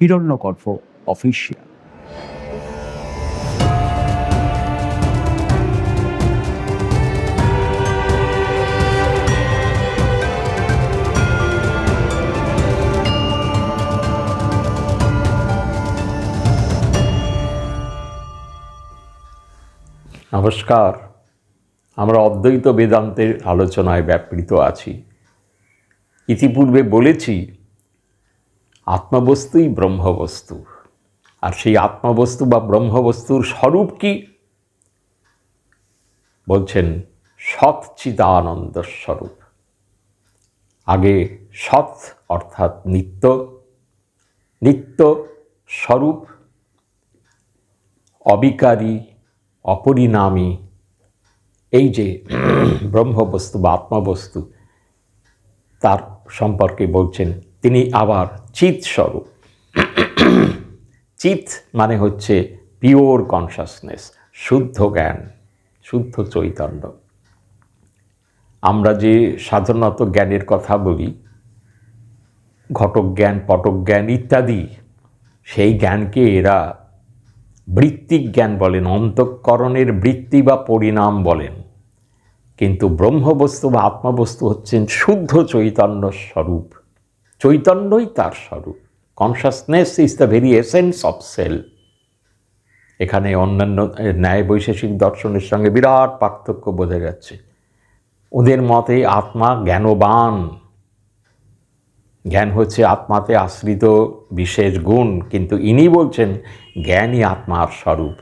হিরণ্যকর্ফ official নমস্কার। আমরা অদ্বৈত বেদান্তের আলোচনায় ব্যাপৃত আছি। ইতিপূর্বে বলেছি আত্মবস্তুই ব্রহ্মবস্তু। আর সেই আত্মবস্তু বা ব্রহ্মবস্তুর স্বরূপ কি? বলছেন সৎচিদানন্দ স্বরূপ আগে সৎ অর্থাৎ নিত্য নিত্য স্বরূপ, অবিকারী, অপরিণামী, এই যে ব্রহ্মবস্তু বা আত্মবস্তু, তার সম্পর্কে বলছেন তিনি আবার চিৎ স্বরূপ। চিৎ মানে হচ্ছে পিওর কনসাসনেস শুদ্ধ জ্ঞান, শুদ্ধ চৈতন্য। আমরা যে সাধারণত জ্ঞানের কথা বলি ঘটক জ্ঞান পটক জ্ঞান ইত্যাদি, সেই জ্ঞানকে এরা বৃত্তিক জ্ঞান বলেন, অন্তঃকরণের বৃত্তি বা পরিণাম বলেন। কিন্তু ব্রহ্মবস্তু বা আত্মবস্তু হচ্ছেন শুদ্ধ চৈতন্য স্বরূপ। চৈতন্যই তার স্বরূপ। Consciousness is the very essence of self এখানে অন্যান্য ন্যায় বৈশেষিক দর্শনের সঙ্গে বিরাট পার্থক্য বোঝা যাচ্ছে। ওদের মতে আত্মা জ্ঞানবান। জ্ঞান হচ্ছে আত্মাতে আশ্রিত বিশেষ গুণ, কিন্তু ইনি বলছেন জ্ঞানই আত্মার স্বরূপ।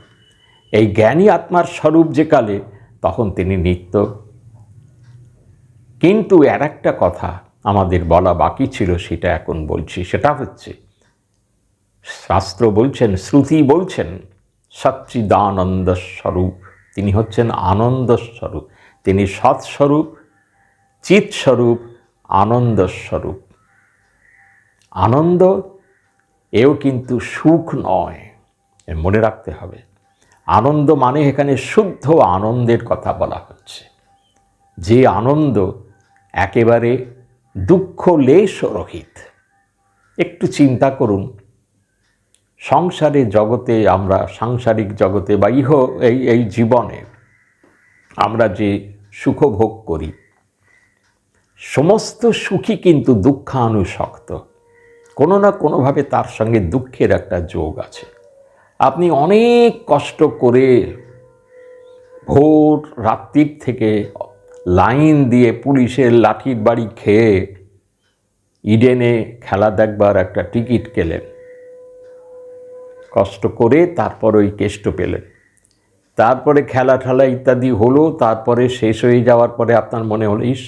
এই জ্ঞানই আত্মার স্বরূপ যে কালে, তখন তিনি নিত্য। কিন্তু আর একটা কথা আমাদের বলা বাকি ছিল, সেটা এখন বলছি। সেটা হচ্ছে, শাস্ত্র বলছেন, শ্রুতি বলছেন, সচ্চিদানন্দ স্বরূপ। তিনি হচ্ছেন আনন্দ স্বরূপ। তিনি সৎস্বরূপ চিৎস্বরূপ আনন্দ স্বরূপ। আনন্দ, এও কিন্তু সুখ নয় মনে রাখতে হবে। আনন্দ মানে এখানে শুদ্ধ আনন্দের কথা বলা হচ্ছে। যে আনন্দ একেবারে দুঃখ লেশ রহিত একটু চিন্তা করুন। সংসারে জগতে আমরা, সাংসারিক জগতে বা ইহ, এই এই জীবনে আমরা যে সুখ ভোগ করি, সমস্ত সুখী কিন্তু দুঃখানুশক্ত। কোনো না কোনোভাবে তার সঙ্গে দুঃখের একটা যোগ আছে। আপনি অনেক কষ্ট করে ভোর রাত্রির থেকে লাইন দিয়ে পুলিশের লাঠির বাড়ি খেয়ে ইডেনে খেলা দেখবার একটা টিকিট কেলেন। কষ্ট করে তারপর ওই কেষ্ট পেলেন। তারপরে খেলা ঠেলা ইত্যাদি হলো, তারপরে শেষ হয়ে যাওয়ার পরে আপনার মনে হলো, ইস,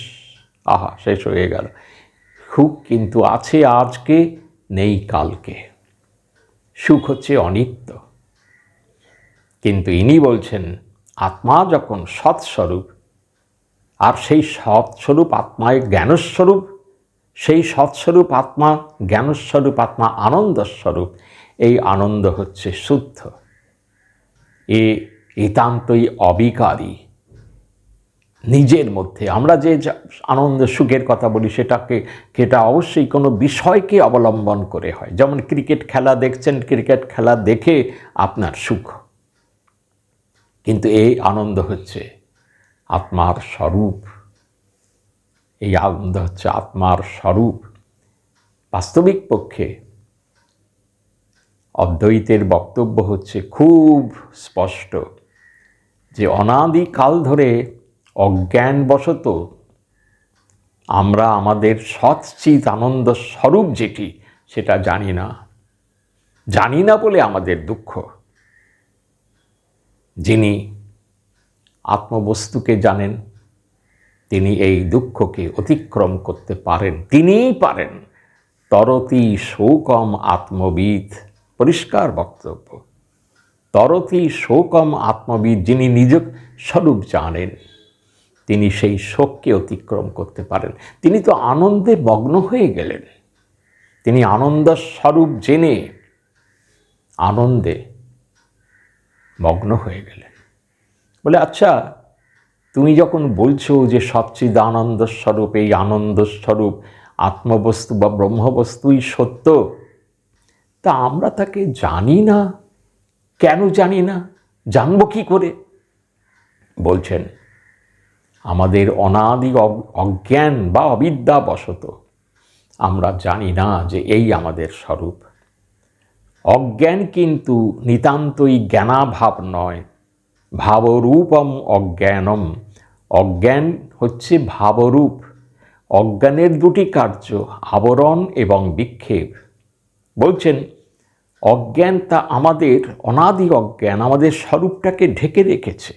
আহা, শেষ হয়ে গেল। সুখ কিন্তু আছে আজকে, নেই কালকে। সুখ হচ্ছে অনিত্য। কিন্তু ইনি বলছেন, আত্মা যখন সৎস্বরূপ আর সেই সৎস্বরূপ আত্মায় জ্ঞানস্বরূপ, সেই সৎস্বরূপ আত্মা, জ্ঞানস্বরূপ আত্মা আনন্দস্বরূপ, এই আনন্দ হচ্ছে শুদ্ধ। এ একান্তই অবিকারী। নিজের মধ্যে, আমরা যে আনন্দ সুখের কথা বলি, সেটাকে, সেটা অবশ্যই কোনো বিষয়কে অবলম্বন করে হয়। যেমন ক্রিকেট খেলা দেখছেন, ক্রিকেট খেলা দেখে আপনার সুখ। কিন্তু এই আনন্দ হচ্ছে আত্মার স্বরূপ। এই আনন্দ হচ্ছে আত্মার স্বরূপ। বাস্তবিক পক্ষে অদ্বৈতের বক্তব্য হচ্ছে খুব স্পষ্ট যে অনাদিকাল ধরে অজ্ঞানবশত আমরা আমাদের সৎচিত আনন্দ স্বরূপ যেটি, সেটা জানি না। জানি না বলে আমাদের দুঃখ। যিনি আত্মবস্তুকে জানেন, তিনি এই দুঃখকে অতিক্রম করতে পারেন, তিনিই পারেন। তরতি শোকম আত্মবিদ পরিষ্কার বক্তব্য। তরতি শোকম আত্মবিদ যিনি নিজ স্বরূপ জানেন, তিনি সেই শোককে অতিক্রম করতে পারেন। তিনি তো আনন্দে মগ্ন হয়ে গেলেন। তিনি আনন্দ স্বরূপ জেনে, আনন্দে মগ্ন হয়ে গেলেন। বলে আচ্ছা তুমি যখন বলছো যে সবচেয়ে আনন্দ স্বরূপ এই আনন্দ স্বরূপ আত্মবস্তু বা ব্রহ্মবস্তুই সত্য, তা আমরা তাকে জানি না। কেন জানি না? জানব কি করে? বলছেন, আমাদের অনাদি অজ্ঞান বা অবিদ্যা অবিদ্যাবশত আমরা জানি না যে এই আমাদের স্বরূপ। অজ্ঞান কিন্তু নিতান্তই জ্ঞানাভাব নয় ভাবরূপম অজ্ঞানম। অজ্ঞান হচ্ছে ভাবরূপ। অজ্ঞানের দুটি কার্য, আবরণ এবং বিক্ষেপ। বলছেন, অজ্ঞান তা আমাদের অনাদি অজ্ঞান, আমাদের স্বরূপটাকে ঢেকে রেখেছে।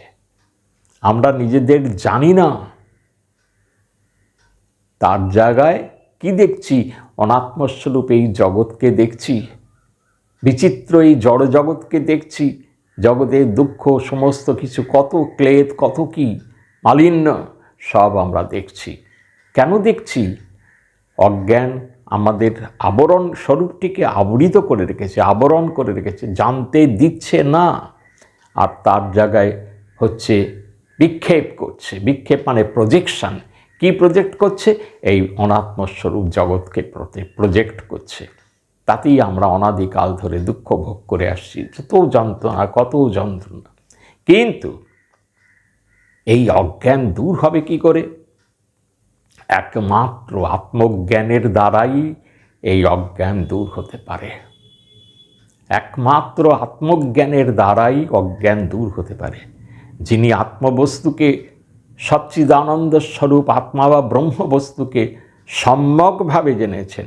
আমরা নিজেদের জানি না। তার জায়গায় কি দেখছি? অনাত্মস্বরূপ এই জগৎকে দেখছি। বিচিত্র এই জড় জগৎকে দেখছি। জগতের দুঃখ, সমস্ত কিছু, কত ক্লেদ, কত কি মালিন্য, সব আমরা দেখছি। কেন দেখছি? অজ্ঞান আমাদের আবরণ স্বরূপটিকে আবৃত করে রেখেছে, আবরণ করে রেখেছে, জানতে দিচ্ছে না। আর তার জায়গায় হচ্ছে বিক্ষেপ করছে। বিক্ষেপ মানে প্রজেকশন কি প্রজেক্ট করছে? এই অনাত্মস্বরূপ জগৎকে প্রজেক্ট করছে। তাতেই আমরা অনাদিকাল ধরে দুঃখ ভোগ করে আসছি। যত যন্ত্রণা, কত যন্ত্রণা। কিন্তু এই অজ্ঞান দূর হবে কি করে? একমাত্র আত্মজ্ঞানের দ্বারাই এই অজ্ঞান দূর হতে পারে। একমাত্র আত্মজ্ঞানের দ্বারাই অজ্ঞান দূর হতে পারে। যিনি আত্মবস্তুকে সচ্চিদানন্দ স্বরূপ আত্মা বা ব্রহ্মবস্তুকে সম্যকভাবে জেনেছেন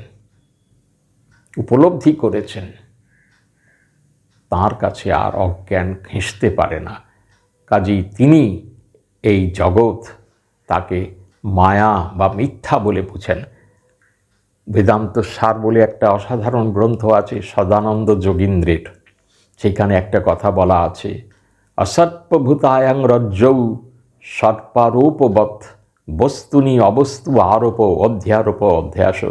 উপলব্ধি করেছেন। তার কাছে আর অজ্ঞান ঘেঁষতে পারে না। কাজেই তিনি এই জগৎ তাকে মায়া বা মিথ্যা বলে বুঝেন। বেদান্ত সার বলে একটা অসাধারণ গ্রন্থ আছে সদানন্দ যোগীন্দ্রের। সেখানে একটা কথা বলা আছে অসর্পভূতায়াং রজ্জৌ সর্পারোপবৎ বস্তুনি অবস্তু আরোপ অধ্যারোপ অধ্যাস।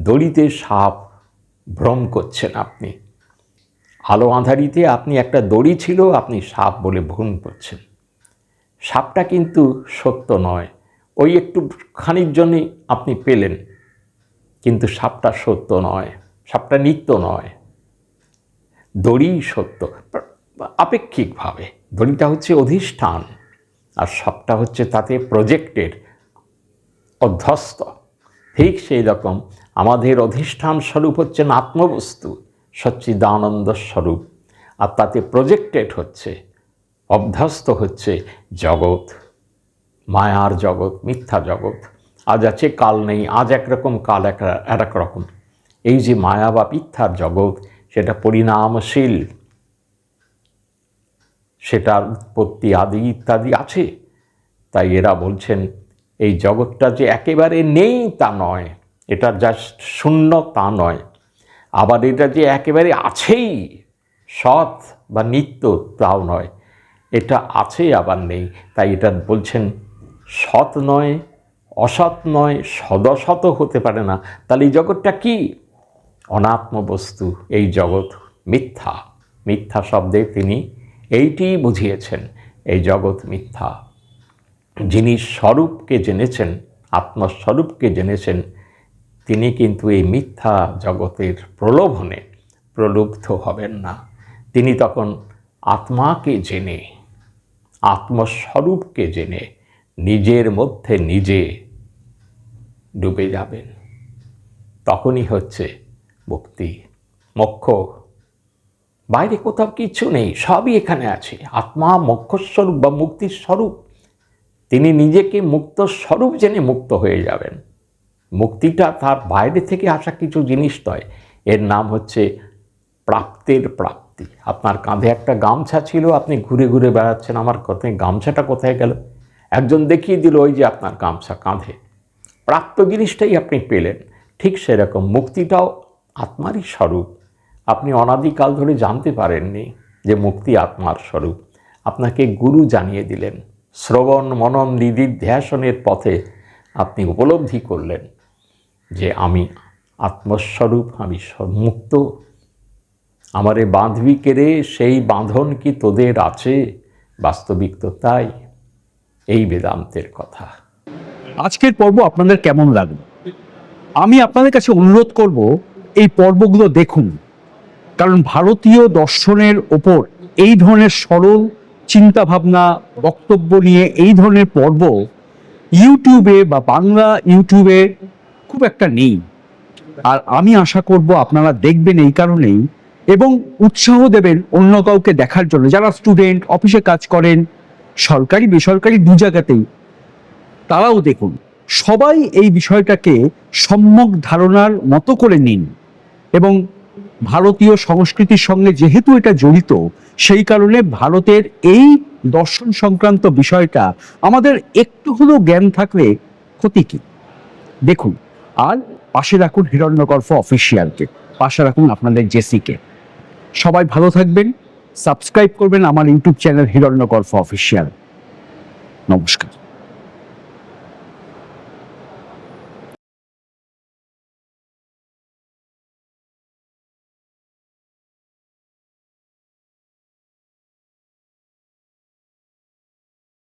দড়িতে সাপ ভ্রম করছেন আপনি। আলো আঁধারিতে আপনি একটা দড়ি ছিল, আপনি সাপ বলে ভ্রম করছেন। সাপটা কিন্তু সত্য নয়, ওই একটু খানির জন্যই আপনি পেলেন, কিন্তু সাপটা সত্য নয়, সাপটা নিত্য নয়। দড়ি সত্য, আপেক্ষিকভাবে। দড়িটা হচ্ছে অধিষ্ঠান, আর সাপটা হচ্ছে তাতে প্রজেক্টের অধ্যস্ত। ঠিক সেই রকম আমাদের অধিষ্ঠান স্বরূপ হচ্ছেন আত্মবস্তু, সচ্চিদানন্দ স্বরূপ। আর তাতে প্রজেক্টেড হচ্ছে, অভ্যস্ত হচ্ছে জগৎ, মায়ার জগৎ, মিথ্যা জগৎ। আজ আছে, কাল নেই, আজ একরকম, কাল এক এক রকম। এই যে মায়া বা মিথ্যার জগৎ, সেটা পরিণামশীল। সেটার উৎপত্তি আদি ইত্যাদি আছে। তাই এরা বলছেন এই জগৎটা যে একেবারে নেই তা নয়, এটা জাস্ট শূন্য তা নয়। আবার এটা যে একেবারে আছেই, সৎ বা নিত্য তাও নয়। এটা আছে আবার নেই, তাই এটা বলছেন সৎ নয়, অসৎ নয়, সদসৎ হতে পারে না। তাহলে এই জগৎটা কি? অনাত্ম বস্তু এই জগৎ মিথ্যা। মিথ্যা শব্দে তিনি এইটি বুঝিয়েছেন, এই জগৎ মিথ্যা। যিনি স্বরূপকে জেনেছেন, আত্মস্বরূপকে জেনেছেন, তিনি কিন্তু এই মিথ্যা জগতের প্রলোভনে প্রলুব্ধ হবেন না। তিনি তখন আত্মাকে জেনে, আত্মস্বরূপকে জেনে নিজের মধ্যে নিজে ডুবে যাবেন। তখনই হচ্ছে মুক্তি। মোক্ষ। বাইরে কোথাও কিছু নেই, সবই এখানে আছে। আত্মা, মোক্ষস্বরূপ বা মুক্তির স্বরূপ। তিনি নিজেকে মুক্ত স্বরূপ জেনে মুক্ত হয়ে যাবেন। মুক্তিটা তার বাইরে থেকে আসা কিছু জিনিস নয়। এর নাম হচ্ছে প্রাপ্তের প্রাপ্তি। আপনার কাঁধে একটা গামছা ছিল, আপনি ঘুরে ঘুরে বেড়াচ্ছেন। আমার কথায় গামছাটা কোথায় গেল? একজন দেখিয়ে দিল ওই যে আপনার গামছা কাঁধে। প্রাপ্ত জিনিসটাই আপনি পেলেন। ঠিক সেরকম মুক্তিটাও আত্মারই স্বরূপ। আপনি অনাদিকাল ধরে জানতে পারেননি যে মুক্তি আত্মার স্বরূপ। আপনাকে গুরু জানিয়ে দিলেন। শ্রবণ মনন নিদিধ্যাসনের পথে আপনি উপলব্ধি করলেন যে আমি আত্মস্বরূপ, আমি মুক্ত আমারে বাঁধবি কেড়ে সেই বাঁধন কি তোদের আছে? বাস্তবিক তো তাই। এই বেদান্তের কথা। আজকের পর্ব আপনাদের কেমন লাগল? আমি আপনাদের কাছে অনুরোধ করব, এই পর্বগুলো দেখুন। কারণ ভারতীয় দর্শনের ওপর এই ধরনের সরল চিন্তা ভাবনা বক্তব্য নিয়ে এই ধরনের পর্ব ইউটিউবে বা বাংলা ইউটিউবে খুব একটা নেই। আর আমি আশা করব আপনারা দেখবেন এই কারণেই এবং উৎসাহ দেবেন অন্য কাউকে দেখার জন্য। যারা স্টুডেন্ট, অফিসে কাজ করেন, সরকারি, বেসরকারি দু জায়গাতেই, তারাও দেখুন, সবাই এই বিষয়টাকে সম্যক ধারণার মতো করে নিন এবং ভারতীয় সংস্কৃতির সঙ্গে যেহেতু এটা জড়িত, সেই কারণে ভারতের এই দর্শন সংক্রান্ত বিষয়টা আমাদের একটু হলেও জ্ঞান থাকলে ক্ষতি কি? দেখুন, আর পাশে রাখুন হিরণ্যগর্ভ অফিসিয়ালকে, পাশে রাখুন আপনাদের জেসিকে। সবাই ভালো থাকবেন, সাবস্ক্রাইব করবেন আমার ইউটিউব চ্যানেল হিরণ্যগর্ভ অফিসিয়াল। নমস্কার।